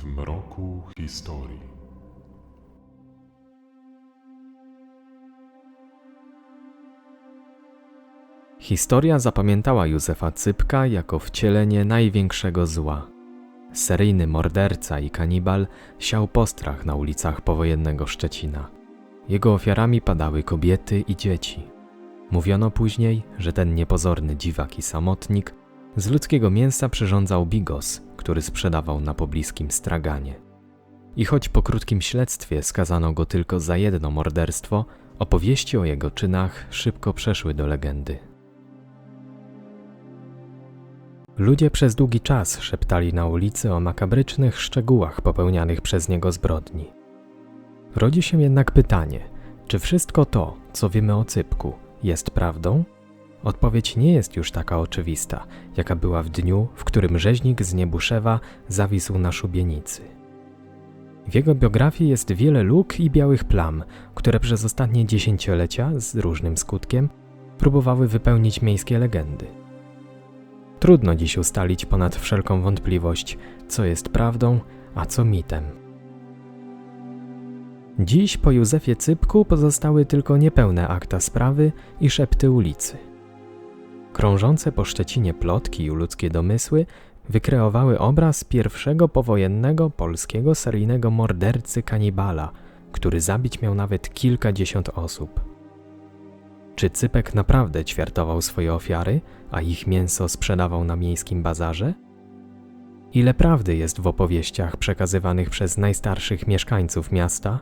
w mroku historii. Historia zapamiętała Józefa Cypka jako wcielenie największego zła. Seryjny morderca i kanibal siał postrach na ulicach powojennego Szczecina. Jego ofiarami padały kobiety i dzieci. Mówiono później, że ten niepozorny dziwak i samotnik z ludzkiego mięsa przyrządzał bigos, który sprzedawał na pobliskim straganie. I choć po krótkim śledztwie skazano go tylko za jedno morderstwo, opowieści o jego czynach szybko przeszły do legendy. Ludzie przez długi czas szeptali na ulicy o makabrycznych szczegółach popełnianych przez niego zbrodni. Rodzi się jednak pytanie, czy wszystko to, co wiemy o Cypku, jest prawdą? Odpowiedź nie jest już taka oczywista, jaka była w dniu, w którym rzeźnik z Niebuszewa zawisł na szubienicy. W jego biografii jest wiele luk i białych plam, które przez ostatnie dziesięciolecia, z różnym skutkiem, próbowały wypełnić miejskie legendy. Trudno dziś ustalić ponad wszelką wątpliwość, co jest prawdą, a co mitem. Dziś po Józefie Cypku pozostały tylko niepełne akta sprawy i szepty ulicy. Krążące po Szczecinie plotki i ludzkie domysły wykreowały obraz pierwszego powojennego polskiego seryjnego mordercy kanibala, który zabić miał nawet kilkadziesiąt osób. Czy Cypek naprawdę ćwiartował swoje ofiary, a ich mięso sprzedawał na miejskim bazarze? Ile prawdy jest w opowieściach przekazywanych przez najstarszych mieszkańców miasta?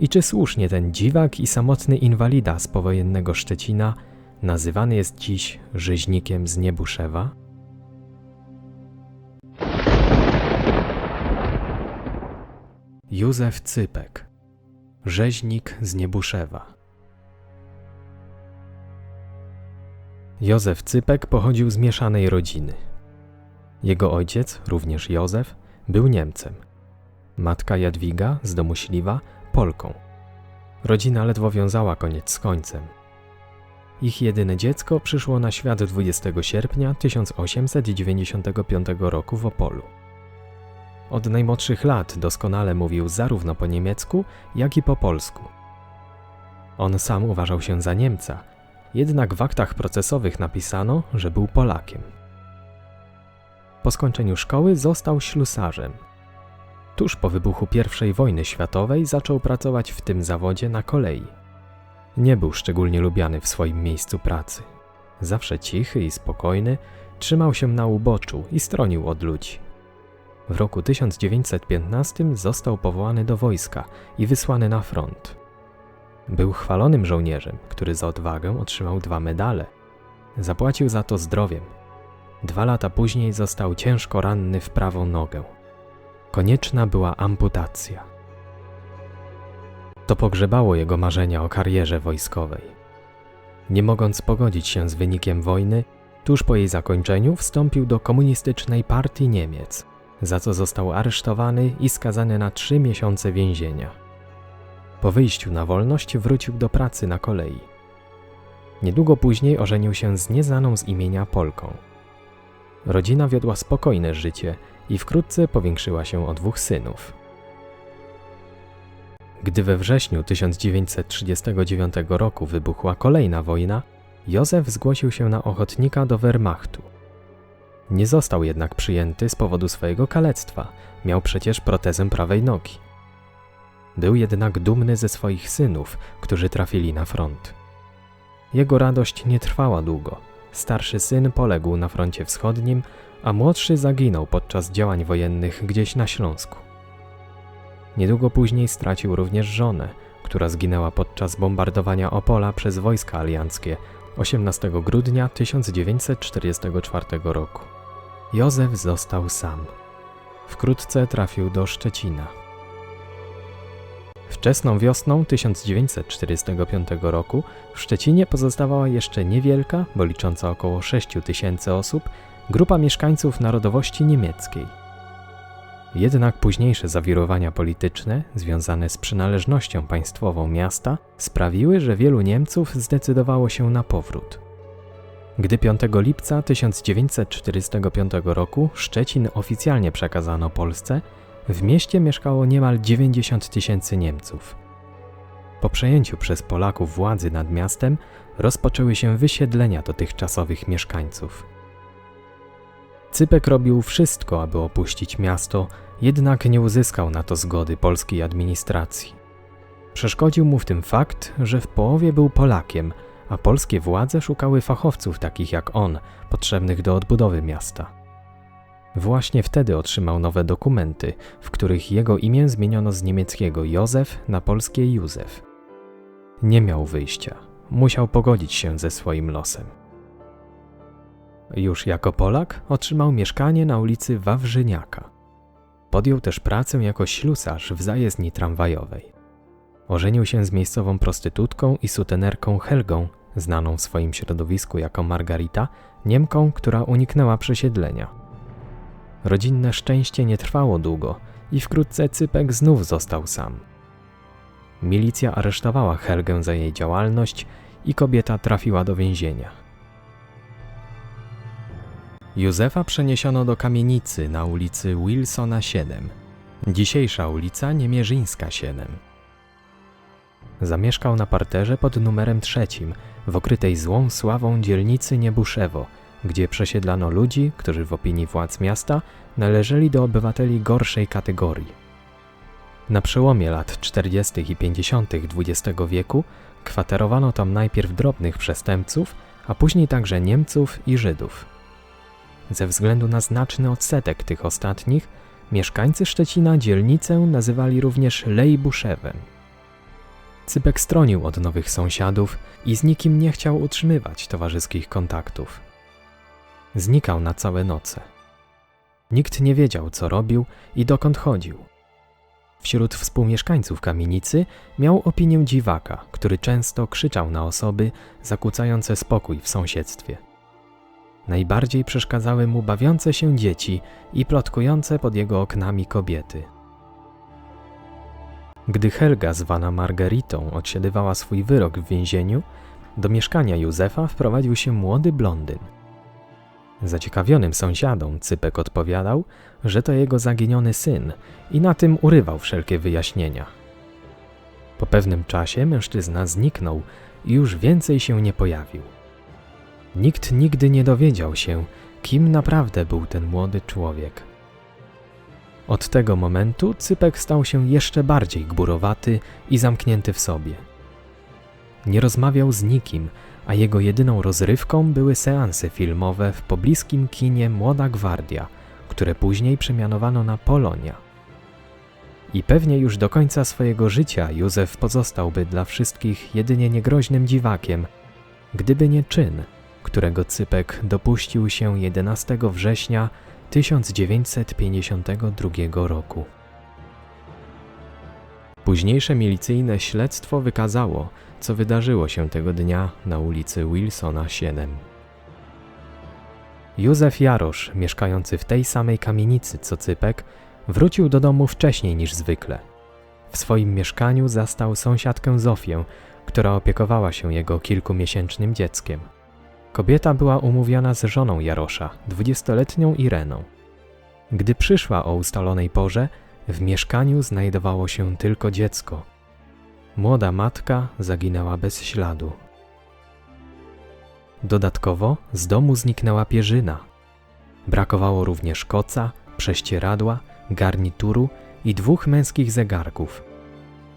I czy słusznie ten dziwak i samotny inwalida z powojennego Szczecina nazywany jest dziś rzeźnikiem z Niebuszewa? Józef Cypek, rzeźnik z Niebuszewa. Józef Cypek pochodził z mieszanej rodziny. Jego ojciec, również Józef, był Niemcem. Matka Jadwiga z domu Śliwa Polką. Rodzina ledwo wiązała koniec z końcem. Ich jedyne dziecko przyszło na świat 20 sierpnia 1895 roku w Opolu. Od najmłodszych lat doskonale mówił zarówno po niemiecku, jak i po polsku. On sam uważał się za Niemca, jednak w aktach procesowych napisano, że był Polakiem. Po skończeniu szkoły został ślusarzem. Tuż po wybuchu I wojny światowej zaczął pracować w tym zawodzie na kolei. Nie był szczególnie lubiany w swoim miejscu pracy. Zawsze cichy i spokojny, trzymał się na uboczu i stronił od ludzi. W roku 1915 został powołany do wojska i wysłany na front. Był chwalonym żołnierzem, który za odwagę otrzymał dwa medale. Zapłacił za to zdrowiem. Dwa lata później został ciężko ranny w prawą nogę. Konieczna była amputacja. To pogrzebało jego marzenia o karierze wojskowej. Nie mogąc pogodzić się z wynikiem wojny, tuż po jej zakończeniu wstąpił do komunistycznej partii Niemiec, za co został aresztowany i skazany na trzy miesiące więzienia. Po wyjściu na wolność wrócił do pracy na kolei. Niedługo później ożenił się z nieznaną z imienia Polką. Rodzina wiodła spokojne życie i wkrótce powiększyła się o dwóch synów. Gdy we wrześniu 1939 roku wybuchła kolejna wojna, Józef zgłosił się na ochotnika do Wehrmachtu. Nie został jednak przyjęty z powodu swojego kalectwa, miał przecież protezę prawej nogi. Był jednak dumny ze swoich synów, którzy trafili na front. Jego radość nie trwała długo. Starszy syn poległ na froncie wschodnim, a młodszy zaginął podczas działań wojennych gdzieś na Śląsku. Niedługo później stracił również żonę, która zginęła podczas bombardowania Opola przez wojska alianckie 18 grudnia 1944 roku. Józef został sam. Wkrótce trafił do Szczecina. Wczesną wiosną 1945 roku w Szczecinie pozostawała jeszcze niewielka, bo licząca około 6 tysięcy osób, grupa mieszkańców narodowości niemieckiej. Jednak późniejsze zawirowania polityczne, związane z przynależnością państwową miasta, sprawiły, że wielu Niemców zdecydowało się na powrót. Gdy 5 lipca 1945 roku Szczecin oficjalnie przekazano Polsce, w mieście mieszkało niemal 90 tysięcy Niemców. Po przejęciu przez Polaków władzy nad miastem rozpoczęły się wysiedlenia dotychczasowych mieszkańców. Cypek robił wszystko, aby opuścić miasto, jednak nie uzyskał na to zgody polskiej administracji. Przeszkodził mu w tym fakt, że w połowie był Polakiem, a polskie władze szukały fachowców takich jak on, potrzebnych do odbudowy miasta. Właśnie wtedy otrzymał nowe dokumenty, w których jego imię zmieniono z niemieckiego Józef na polskie Józef. Nie miał wyjścia, musiał pogodzić się ze swoim losem. Już jako Polak otrzymał mieszkanie na ulicy Wawrzyniaka. Podjął też pracę jako ślusarz w zajezdni tramwajowej. Ożenił się z miejscową prostytutką i sutenerką Helgą, znaną w swoim środowisku jako Margarita, Niemką, która uniknęła przesiedlenia. Rodzinne szczęście nie trwało długo i wkrótce Cypek znów został sam. Milicja aresztowała Helgę za jej działalność i kobieta trafiła do więzienia. Józefa przeniesiono do kamienicy na ulicy Wilsona 7, dzisiejsza ulica Niemierzyńska 7. Zamieszkał na parterze pod numerem trzecim, w okrytej złą sławą dzielnicy Niebuszewo, gdzie przesiedlano ludzi, którzy w opinii władz miasta należeli do obywateli gorszej kategorii. Na przełomie lat 40. i 50. XX wieku kwaterowano tam najpierw drobnych przestępców, a później także Niemców i Żydów. Ze względu na znaczny odsetek tych ostatnich, mieszkańcy Szczecina dzielnicę nazywali również Lejbuszewem. Cypek stronił od nowych sąsiadów i z nikim nie chciał utrzymywać towarzyskich kontaktów. Znikał na całe noce. Nikt nie wiedział, co robił i dokąd chodził. Wśród współmieszkańców kamienicy miał opinię dziwaka, który często krzyczał na osoby zakłócające spokój w sąsiedztwie. Najbardziej przeszkadzały mu bawiące się dzieci i plotkujące pod jego oknami kobiety. Gdy Helga, zwana Margaritą, odsiadywała swój wyrok w więzieniu, do mieszkania Józefa wprowadził się młody blondyn. Zaciekawionym sąsiadom Cypek odpowiadał, że to jego zaginiony syn i na tym urywał wszelkie wyjaśnienia. Po pewnym czasie mężczyzna zniknął i już więcej się nie pojawił. Nikt nigdy nie dowiedział się, kim naprawdę był ten młody człowiek. Od tego momentu Cypek stał się jeszcze bardziej gburowaty i zamknięty w sobie. Nie rozmawiał z nikim, a jego jedyną rozrywką były seanse filmowe w pobliskim kinie Młoda Gwardia, które później przemianowano na Polonia. I pewnie już do końca swojego życia Józef pozostałby dla wszystkich jedynie niegroźnym dziwakiem, gdyby nie czyn, którego Cypek dopuścił się 11 września 1952 roku. Późniejsze milicyjne śledztwo wykazało, co wydarzyło się tego dnia na ulicy Wilsona 7. Józef Jarosz, mieszkający w tej samej kamienicy co Cypek, wrócił do domu wcześniej niż zwykle. W swoim mieszkaniu zastał sąsiadkę Zofię, która opiekowała się jego kilkumiesięcznym dzieckiem. Kobieta była umówiona z żoną Jarosza, dwudziestoletnią Ireną. Gdy przyszła o ustalonej porze, w mieszkaniu znajdowało się tylko dziecko. Młoda matka zaginęła bez śladu. Dodatkowo z domu zniknęła pierzyna. Brakowało również koca, prześcieradła, garnituru i dwóch męskich zegarków.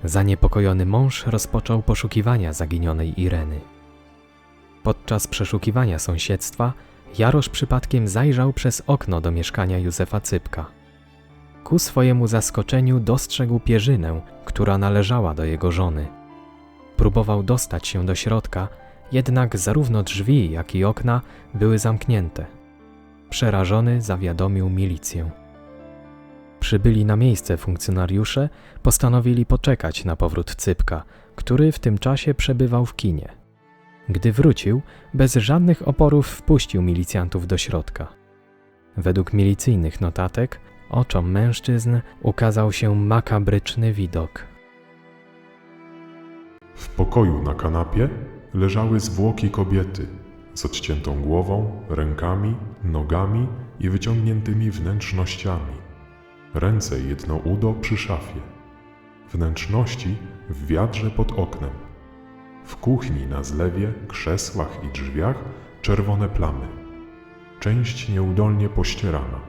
Zaniepokojony mąż rozpoczął poszukiwania zaginionej Ireny. Podczas przeszukiwania sąsiedztwa Jarosz przypadkiem zajrzał przez okno do mieszkania Józefa Cypka. Ku swojemu zaskoczeniu dostrzegł pierzynę, która należała do jego żony. Próbował dostać się do środka, jednak zarówno drzwi, jak i okna były zamknięte. Przerażony zawiadomił milicję. Przybyli na miejsce funkcjonariusze postanowili poczekać na powrót Cypka, który w tym czasie przebywał w kinie. Gdy wrócił, bez żadnych oporów wpuścił milicjantów do środka. Według milicyjnych notatek, oczom mężczyzn ukazał się makabryczny widok. W pokoju na kanapie leżały zwłoki kobiety z odciętą głową, rękami, nogami i wyciągniętymi wnętrznościami. ręce jedno udo przy szafie. Wnętrzności w wiadrze pod oknem. W kuchni na zlewie, krzesłach i drzwiach czerwone plamy. Część nieudolnie pościerana.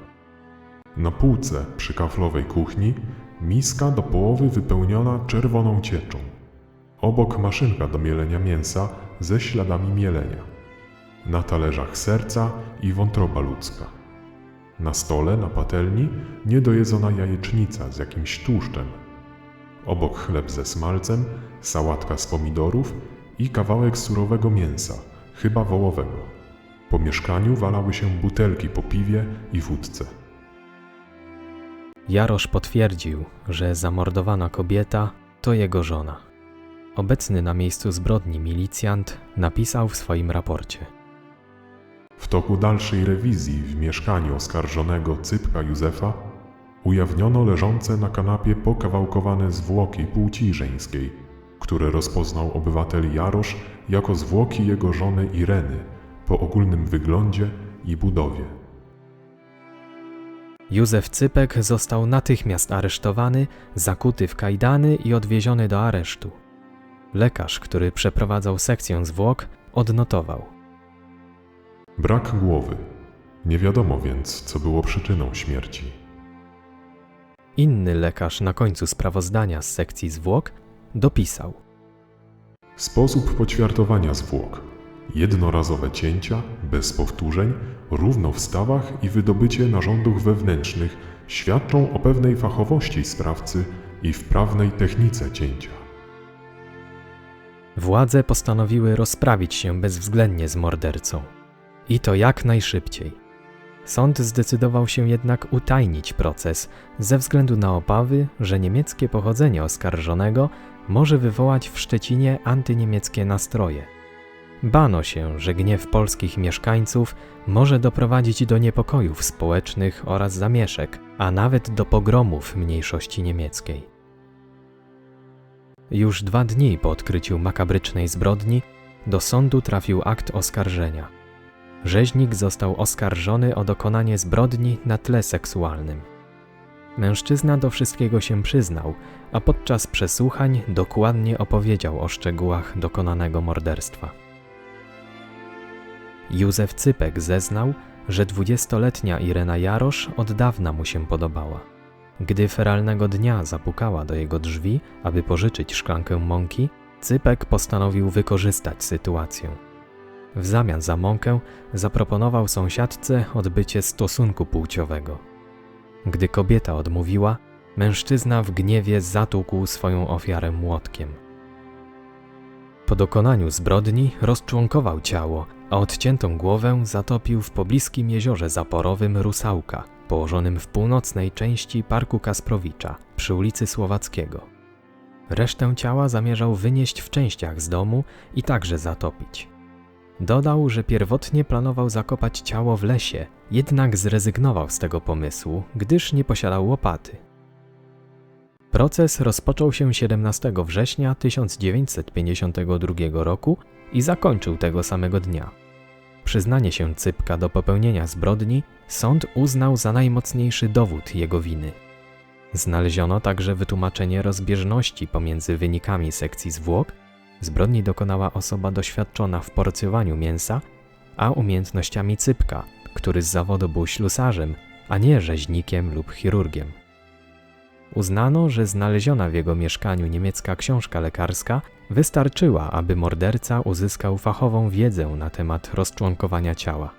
Na półce przy kaflowej kuchni miska do połowy wypełniona czerwoną cieczą. Obok maszynka do mielenia mięsa ze śladami mielenia. Na talerzach serca i wątroba ludzka. Na stole, na patelni, niedojedzona jajecznica z jakimś tłuszczem. Obok chleb ze smalcem, sałatka z pomidorów i kawałek surowego mięsa, chyba wołowego. Po mieszkaniu walały się butelki po piwie i wódce. Jarosz potwierdził, że zamordowana kobieta to jego żona. Obecny na miejscu zbrodni milicjant napisał w swoim raporcie. W toku dalszej rewizji w mieszkaniu oskarżonego Cypka Józefa ujawniono leżące na kanapie pokawałkowane zwłoki płci żeńskiej, które rozpoznał obywatel Jarosz jako zwłoki jego żony Ireny po ogólnym wyglądzie i budowie. Józef Cypek został natychmiast aresztowany, zakuty w kajdany i odwieziony do aresztu. Lekarz, który przeprowadzał sekcję zwłok, odnotował. Brak głowy. Nie wiadomo więc, co było przyczyną śmierci. Inny lekarz na końcu sprawozdania z sekcji zwłok dopisał. Sposób poćwiartowania zwłok. Jednorazowe cięcia, bez powtórzeń, równo w stawach i wydobycie narządów wewnętrznych świadczą o pewnej fachowości sprawcy i wprawnej technice cięcia. Władze postanowiły rozprawić się bezwzględnie z mordercą. I to jak najszybciej. Sąd zdecydował się jednak utajnić proces ze względu na obawy, że niemieckie pochodzenie oskarżonego może wywołać w Szczecinie antyniemieckie nastroje. Bano się, że gniew polskich mieszkańców może doprowadzić do niepokojów społecznych oraz zamieszek, a nawet do pogromów mniejszości niemieckiej. Już dwa dni po odkryciu makabrycznej zbrodni do sądu trafił akt oskarżenia. Rzeźnik został oskarżony o dokonanie zbrodni na tle seksualnym. Mężczyzna do wszystkiego się przyznał, a podczas przesłuchań dokładnie opowiedział o szczegółach dokonanego morderstwa. Józef Cypek zeznał, że dwudziestoletnia Irena Jarosz od dawna mu się podobała. Gdy feralnego dnia zapukała do jego drzwi, aby pożyczyć szklankę mąki, Cypek postanowił wykorzystać sytuację. W zamian za mąkę zaproponował sąsiadce odbycie stosunku płciowego. Gdy kobieta odmówiła, mężczyzna w gniewie zatłukł swoją ofiarę młotkiem. Po dokonaniu zbrodni rozczłonkował ciało, a odciętą głowę zatopił w pobliskim jeziorze zaporowym Rusałka, położonym w północnej części Parku Kasprowicza przy ulicy Słowackiego. Resztę ciała zamierzał wynieść w częściach z domu i także zatopić. Dodał, że pierwotnie planował zakopać ciało w lesie, jednak zrezygnował z tego pomysłu, gdyż nie posiadał łopaty. Proces rozpoczął się 17 września 1952 roku i zakończył tego samego dnia. Przyznanie się Cypka do popełnienia zbrodni sąd uznał za najmocniejszy dowód jego winy. Znaleziono także wytłumaczenie rozbieżności pomiędzy wynikami sekcji zwłok Zbrodni dokonała osoba doświadczona w porcjowaniu mięsa, a umiejętnościami Cypka, który z zawodu był ślusarzem, a nie rzeźnikiem lub chirurgiem. Uznano, że znaleziona w jego mieszkaniu niemiecka książka lekarska wystarczyła, aby morderca uzyskał fachową wiedzę na temat rozczłonkowania ciała.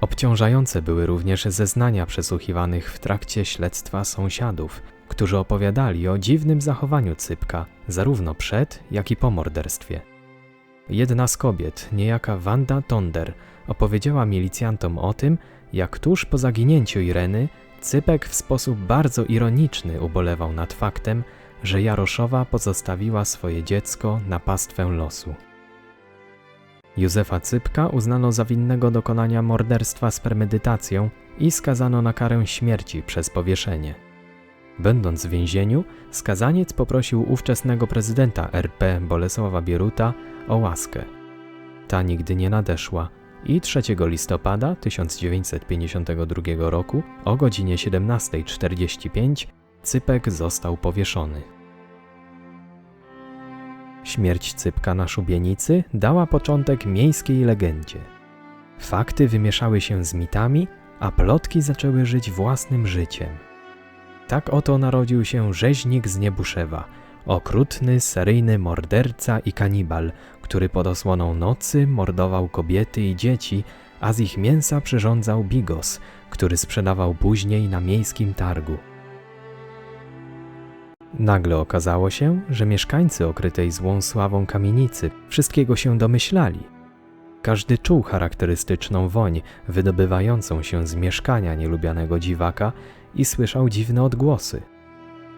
Obciążające były również zeznania przesłuchiwanych w trakcie śledztwa sąsiadów, którzy opowiadali o dziwnym zachowaniu Cypka zarówno przed, jak i po morderstwie. Jedna z kobiet, niejaka Wanda Tonder, opowiedziała milicjantom o tym, jak tuż po zaginięciu Ireny Cypek w sposób bardzo ironiczny ubolewał nad faktem, że Jaroszowa pozostawiła swoje dziecko na pastwę losu. Józefa Cypka uznano za winnego dokonania morderstwa z premedytacją i skazano na karę śmierci przez powieszenie. Będąc w więzieniu, skazaniec poprosił ówczesnego prezydenta RP Bolesława Bieruta o łaskę. Ta nigdy nie nadeszła i 3 listopada 1952 roku o godzinie 17.45 Cypek został powieszony. Śmierć Cypka na szubienicy dała początek miejskiej legendzie. Fakty wymieszały się z mitami, a plotki zaczęły żyć własnym życiem. Tak oto narodził się rzeźnik z Niebuszewa, okrutny, seryjny morderca i kanibal, który pod osłoną nocy mordował kobiety i dzieci, a z ich mięsa przyrządzał bigos, który sprzedawał później na miejskim targu. Nagle okazało się, że mieszkańcy okrytej złą sławą kamienicy wszystkiego się domyślali. Każdy czuł charakterystyczną woń wydobywającą się z mieszkania nielubianego dziwaka i słyszał dziwne odgłosy.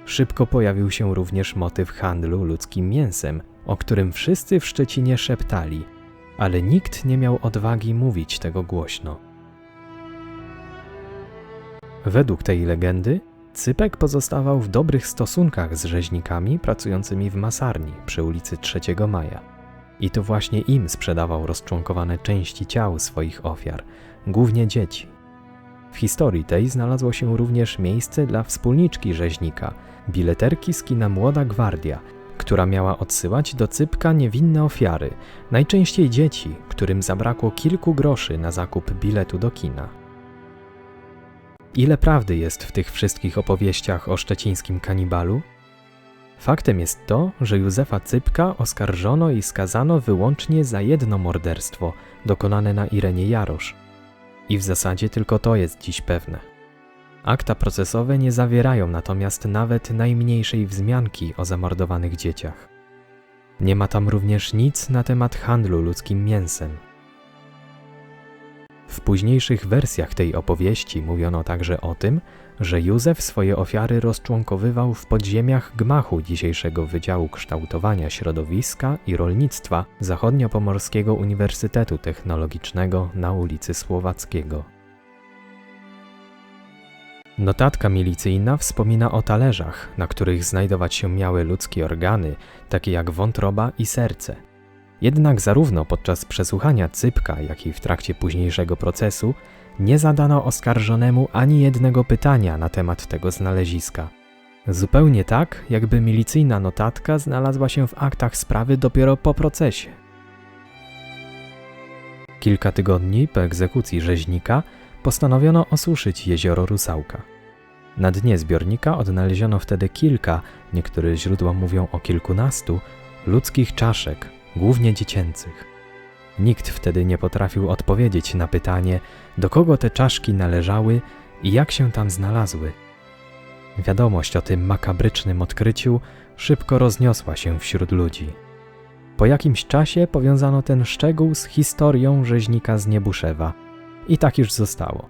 Szybko pojawił się również motyw handlu ludzkim mięsem, o którym wszyscy w Szczecinie szeptali, ale nikt nie miał odwagi mówić tego głośno. Według tej legendy Cypek pozostawał w dobrych stosunkach z rzeźnikami pracującymi w masarni przy ulicy 3 Maja. I to właśnie im sprzedawał rozczłonkowane części ciał swoich ofiar, głównie dzieci. W historii tej znalazło się również miejsce dla wspólniczki rzeźnika, bileterki z kina Młoda Gwardia, która miała odsyłać do Cypka niewinne ofiary, najczęściej dzieci, którym zabrakło kilku groszy na zakup biletu do kina. Ile prawdy jest w tych wszystkich opowieściach o szczecińskim kanibalu? Faktem jest to, że Józefa Cypka oskarżono i skazano wyłącznie za jedno morderstwo dokonane na Irenie Jarosz. I w zasadzie tylko to jest dziś pewne. Akta procesowe nie zawierają natomiast nawet najmniejszej wzmianki o zamordowanych dzieciach. Nie ma tam również nic na temat handlu ludzkim mięsem. W późniejszych wersjach tej opowieści mówiono także o tym, że Józef swoje ofiary rozczłonkowywał w podziemiach gmachu dzisiejszego Wydziału Kształtowania Środowiska i Rolnictwa Zachodniopomorskiego Uniwersytetu Technologicznego na ulicy Słowackiego. Notatka milicyjna wspomina o talerzach, na których znajdować się miały ludzkie organy, takie jak wątroba i serce. Jednak zarówno podczas przesłuchania Cypka, jak i w trakcie późniejszego procesu nie zadano oskarżonemu ani jednego pytania na temat tego znaleziska. Zupełnie tak, jakby milicyjna notatka znalazła się w aktach sprawy dopiero po procesie. Kilka tygodni po egzekucji rzeźnika postanowiono osuszyć jezioro Rusałka. Na dnie zbiornika odnaleziono wtedy kilka, niektóre źródła mówią o kilkunastu, ludzkich czaszek, głównie dziecięcych. Nikt wtedy nie potrafił odpowiedzieć na pytanie, do kogo te czaszki należały i jak się tam znalazły. Wiadomość o tym makabrycznym odkryciu szybko rozniosła się wśród ludzi. Po jakimś czasie powiązano ten szczegół z historią rzeźnika z Niebuszewa i tak już zostało.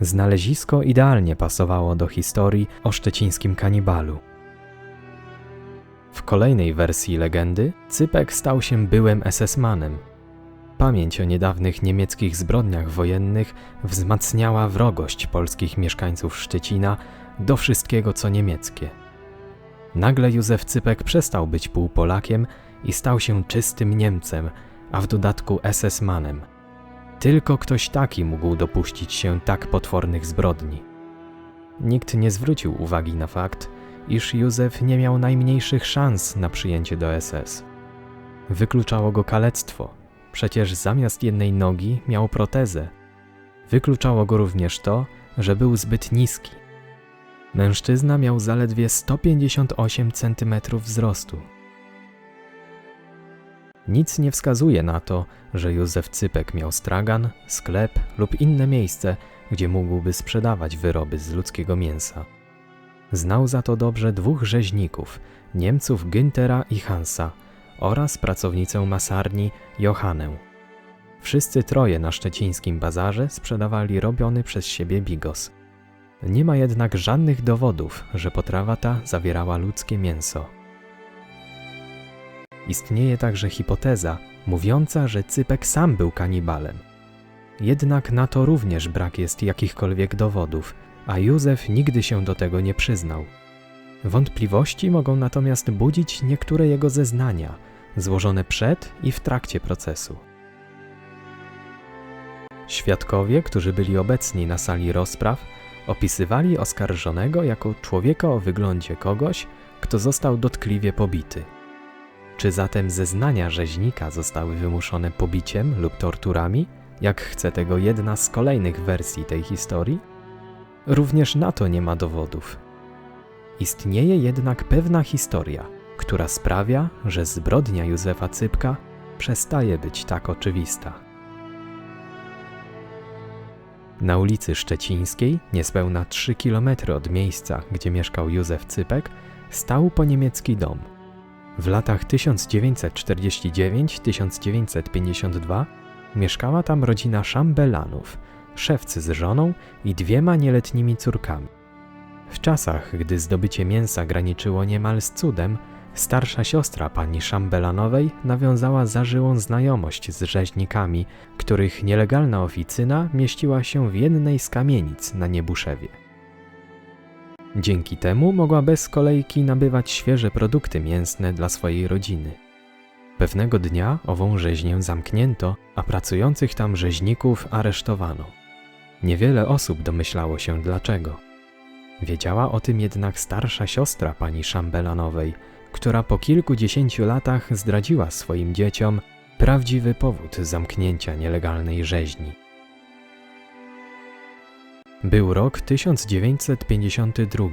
Znalezisko idealnie pasowało do historii o szczecińskim kanibalu. W kolejnej wersji legendy Cypek stał się byłym SS-manem. Pamięć o niedawnych niemieckich zbrodniach wojennych wzmacniała wrogość polskich mieszkańców Szczecina do wszystkiego co niemieckie. Nagle Józef Cypek przestał być półpolakiem i stał się czystym Niemcem, a w dodatku SS-manem. Tylko ktoś taki mógł dopuścić się tak potwornych zbrodni. Nikt nie zwrócił uwagi na fakt, iż Józef nie miał najmniejszych szans na przyjęcie do SS. Wykluczało go kalectwo, przecież zamiast jednej nogi miał protezę. Wykluczało go również to, że był zbyt niski. Mężczyzna miał zaledwie 158 cm wzrostu. Nic nie wskazuje na to, że Józef Cypek miał stragan, sklep lub inne miejsce, gdzie mógłby sprzedawać wyroby z ludzkiego mięsa. Znał za to dobrze dwóch rzeźników, Niemców Güntera i Hansa oraz pracownicę masarni Johannę. Wszyscy troje na szczecińskim bazarze sprzedawali robiony przez siebie bigos. Nie ma jednak żadnych dowodów, że potrawa ta zawierała ludzkie mięso. Istnieje także hipoteza mówiąca, że Cypek sam był kanibalem. Jednak na to również brak jest jakichkolwiek dowodów, a Józef nigdy się do tego nie przyznał. Wątpliwości mogą natomiast budzić niektóre jego zeznania, złożone przed i w trakcie procesu. Świadkowie, którzy byli obecni na sali rozpraw, opisywali oskarżonego jako człowieka o wyglądzie kogoś, kto został dotkliwie pobity. Czy zatem zeznania rzeźnika zostały wymuszone pobiciem lub torturami, jak chce tego jedna z kolejnych wersji tej historii? Również na to nie ma dowodów. Istnieje jednak pewna historia, która sprawia, że zbrodnia Józefa Cypka przestaje być tak oczywista. Na ulicy Szczecińskiej, niespełna 3 km od miejsca, gdzie mieszkał Józef Cypek, stał poniemiecki dom. W latach 1949-1952 mieszkała tam rodzina Szambelanów, szewcy z żoną i dwiema nieletnimi córkami. W czasach, gdy zdobycie mięsa graniczyło niemal z cudem, starsza siostra pani Szambelanowej nawiązała zażyłą znajomość z rzeźnikami, których nielegalna oficyna mieściła się w jednej z kamienic na Niebuszewie. Dzięki temu mogła bez kolejki nabywać świeże produkty mięsne dla swojej rodziny. Pewnego dnia ową rzeźnię zamknięto, a pracujących tam rzeźników aresztowano. Niewiele osób domyślało się dlaczego. Wiedziała o tym jednak starsza siostra pani Szambelanowej, która po kilkudziesięciu latach zdradziła swoim dzieciom prawdziwy powód zamknięcia nielegalnej rzeźni. Był rok 1952.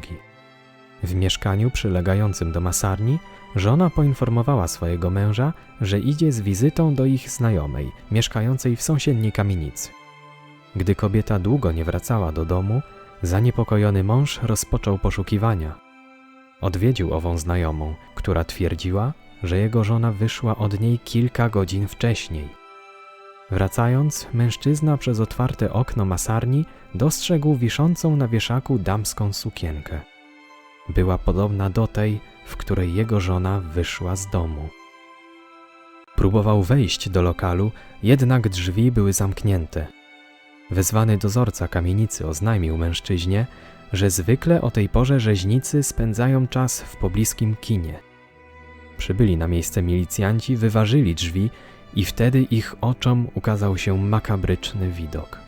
W mieszkaniu przylegającym do masarni żona poinformowała swojego męża, że idzie z wizytą do ich znajomej, mieszkającej w sąsiedniej kamienicy. Gdy kobieta długo nie wracała do domu, zaniepokojony mąż rozpoczął poszukiwania. Odwiedził ową znajomą, która twierdziła, że jego żona wyszła od niej kilka godzin wcześniej. Wracając, mężczyzna przez otwarte okno masarni dostrzegł wiszącą na wieszaku damską sukienkę. Była podobna do tej, w której jego żona wyszła z domu. Próbował wejść do lokalu, jednak drzwi były zamknięte. Wezwany dozorca kamienicy oznajmił mężczyźnie, że zwykle o tej porze rzeźnicy spędzają czas w pobliskim kinie. Przybyli na miejsce milicjanci, wyważyli drzwi i wtedy ich oczom ukazał się makabryczny widok.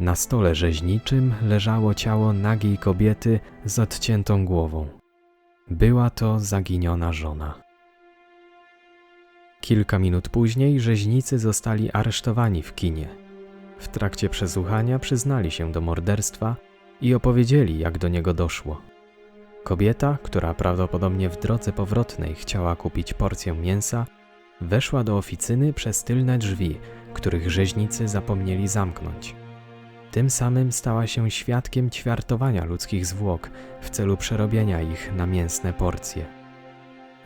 Na stole rzeźniczym leżało ciało nagiej kobiety z odciętą głową. Była to zaginiona żona. Kilka minut później rzeźnicy zostali aresztowani w kinie. W trakcie przesłuchania przyznali się do morderstwa i opowiedzieli, jak do niego doszło. Kobieta, która prawdopodobnie w drodze powrotnej chciała kupić porcję mięsa, weszła do oficyny przez tylne drzwi, których rzeźnicy zapomnieli zamknąć. Tym samym stała się świadkiem ćwiartowania ludzkich zwłok w celu przerobienia ich na mięsne porcje.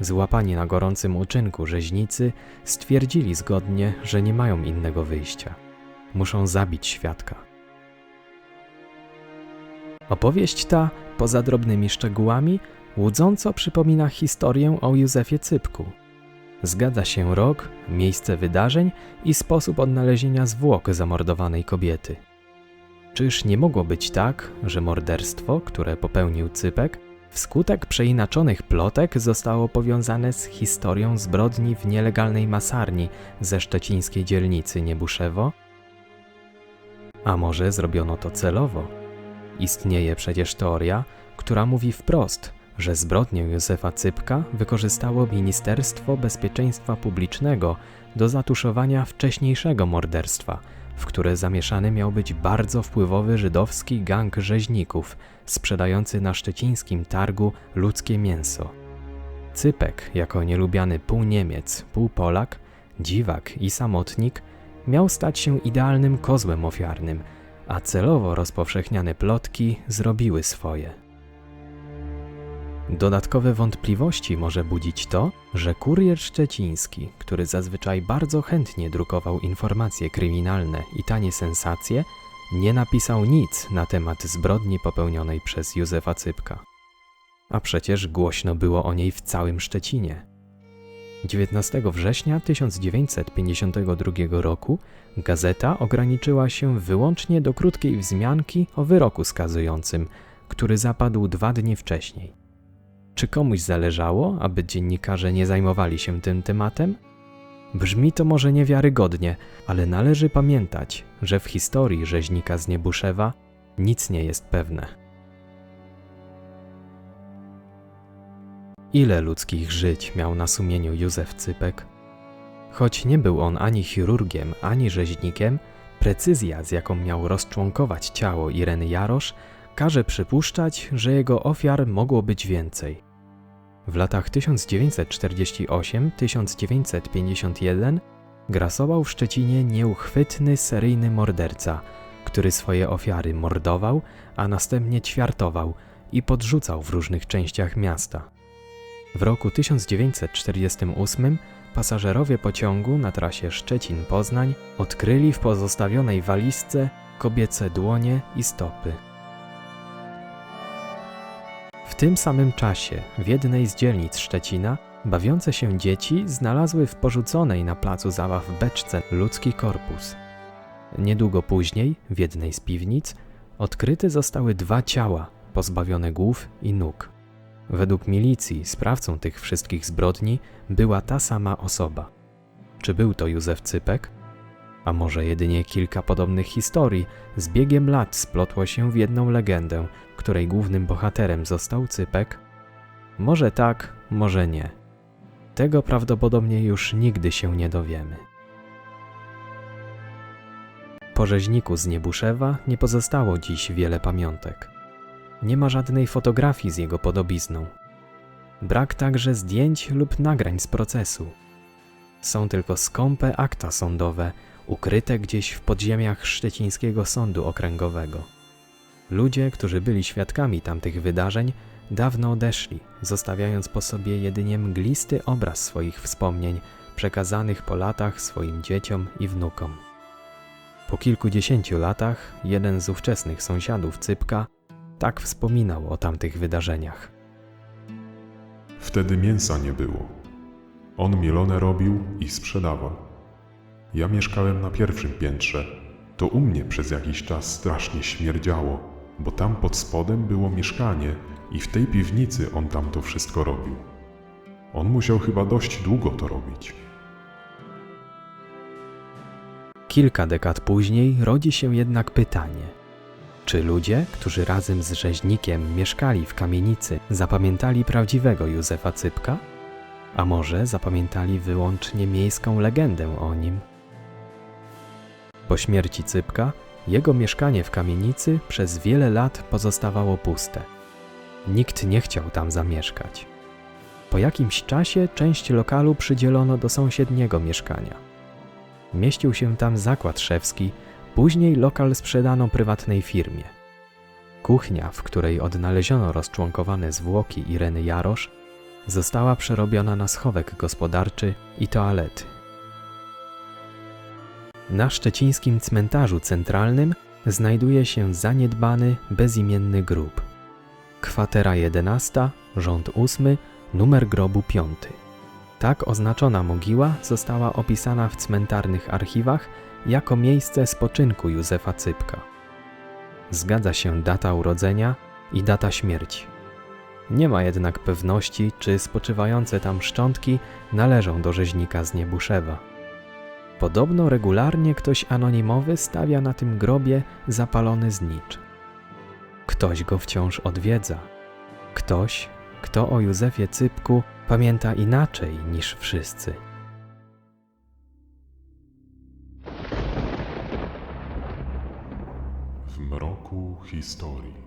Złapani na gorącym uczynku rzeźnicy stwierdzili zgodnie, że nie mają innego wyjścia. Muszą zabić świadka. Opowieść ta, poza drobnymi szczegółami, łudząco przypomina historię o Józefie Cypku. Zgadza się rok, miejsce wydarzeń i sposób odnalezienia zwłok zamordowanej kobiety. Czyż nie mogło być tak, że morderstwo, które popełnił Cypek, wskutek przeinaczonych plotek zostało powiązane z historią zbrodni w nielegalnej masarni ze szczecińskiej dzielnicy Niebuszewo? A może zrobiono to celowo? Istnieje przecież teoria, która mówi wprost, że zbrodnię Józefa Cypka wykorzystało Ministerstwo Bezpieczeństwa Publicznego do zatuszowania wcześniejszego morderstwa, w które zamieszany miał być bardzo wpływowy żydowski gang rzeźników sprzedający na szczecińskim targu ludzkie mięso. Cypek, jako nielubiany pół Niemiec, pół Polak, dziwak i samotnik, miał stać się idealnym kozłem ofiarnym – a celowo rozpowszechniane plotki zrobiły swoje. Dodatkowe wątpliwości może budzić to, że kurier szczeciński, który zazwyczaj bardzo chętnie drukował informacje kryminalne i tanie sensacje, nie napisał nic na temat zbrodni popełnionej przez Józefa Cypka. A przecież głośno było o niej w całym Szczecinie. 19 września 1952 roku gazeta ograniczyła się wyłącznie do krótkiej wzmianki o wyroku skazującym, który zapadł dwa dni wcześniej. Czy komuś zależało, aby dziennikarze nie zajmowali się tym tematem? Brzmi to może niewiarygodnie, ale należy pamiętać, że w historii rzeźnika z Niebuszewa nic nie jest pewne. Ile ludzkich żyć miał na sumieniu Józef Cypek? Choć nie był on ani chirurgiem, ani rzeźnikiem, precyzja, z jaką miał rozczłonkować ciało Ireny Jarosz, każe przypuszczać, że jego ofiar mogło być więcej. W latach 1948-1951 grasował w Szczecinie nieuchwytny seryjny morderca, który swoje ofiary mordował, a następnie ćwiartował i podrzucał w różnych częściach miasta. W roku 1948 pasażerowie pociągu na trasie Szczecin-Poznań odkryli w pozostawionej walizce kobiece dłonie i stopy. W tym samym czasie w jednej z dzielnic Szczecina bawiące się dzieci znalazły w porzuconej na placu zabaw beczce ludzki korpus. Niedługo później, w jednej z piwnic, odkryte zostały dwa ciała pozbawione głów i nóg. Według milicji sprawcą tych wszystkich zbrodni była ta sama osoba. Czy był to Józef Cypek? A może jedynie kilka podobnych historii z biegiem lat splotło się w jedną legendę, której głównym bohaterem został Cypek? Może tak, może nie. Tego prawdopodobnie już nigdy się nie dowiemy. Po rzeźniku z Niebuszewa nie pozostało dziś wiele pamiątek. Nie ma żadnej fotografii z jego podobizną. Brak także zdjęć lub nagrań z procesu. Są tylko skąpe akta sądowe, ukryte gdzieś w podziemiach szczecińskiego sądu okręgowego. Ludzie, którzy byli świadkami tamtych wydarzeń, dawno odeszli, zostawiając po sobie jedynie mglisty obraz swoich wspomnień, przekazanych po latach swoim dzieciom i wnukom. Po kilkudziesięciu latach jeden z ówczesnych sąsiadów Cypka tak wspominał o tamtych wydarzeniach. Wtedy mięsa nie było. On mielone robił i sprzedawał. Ja mieszkałem na pierwszym piętrze. To u mnie przez jakiś czas strasznie śmierdziało, bo tam pod spodem było mieszkanie i w tej piwnicy on tam to wszystko robił. On musiał chyba dość długo to robić. Kilka dekad później rodzi się jednak pytanie: czy ludzie, którzy razem z rzeźnikiem mieszkali w kamienicy, zapamiętali prawdziwego Józefa Cypka? A może zapamiętali wyłącznie miejską legendę o nim? Po śmierci Cypka, jego mieszkanie w kamienicy przez wiele lat pozostawało puste. Nikt nie chciał tam zamieszkać. Po jakimś czasie część lokalu przydzielono do sąsiedniego mieszkania. Mieścił się tam zakład szewski, później lokal sprzedano prywatnej firmie. Kuchnia, w której odnaleziono rozczłonkowane zwłoki Ireny Jarosz, została przerobiona na schowek gospodarczy i toalety. Na szczecińskim cmentarzu centralnym znajduje się zaniedbany, bezimienny grób. Kwatera 11, rząd 8, numer grobu 5. Tak oznaczona mogiła została opisana w cmentarnych archiwach jako miejsce spoczynku Józefa Cypka. Zgadza się data urodzenia i data śmierci. Nie ma jednak pewności, czy spoczywające tam szczątki należą do rzeźnika z Niebuszewa. Podobno regularnie ktoś anonimowy stawia na tym grobie zapalony znicz. Ktoś go wciąż odwiedza. Ktoś, kto o Józefie Cypku pamięta inaczej niż wszyscy. Mroku historii.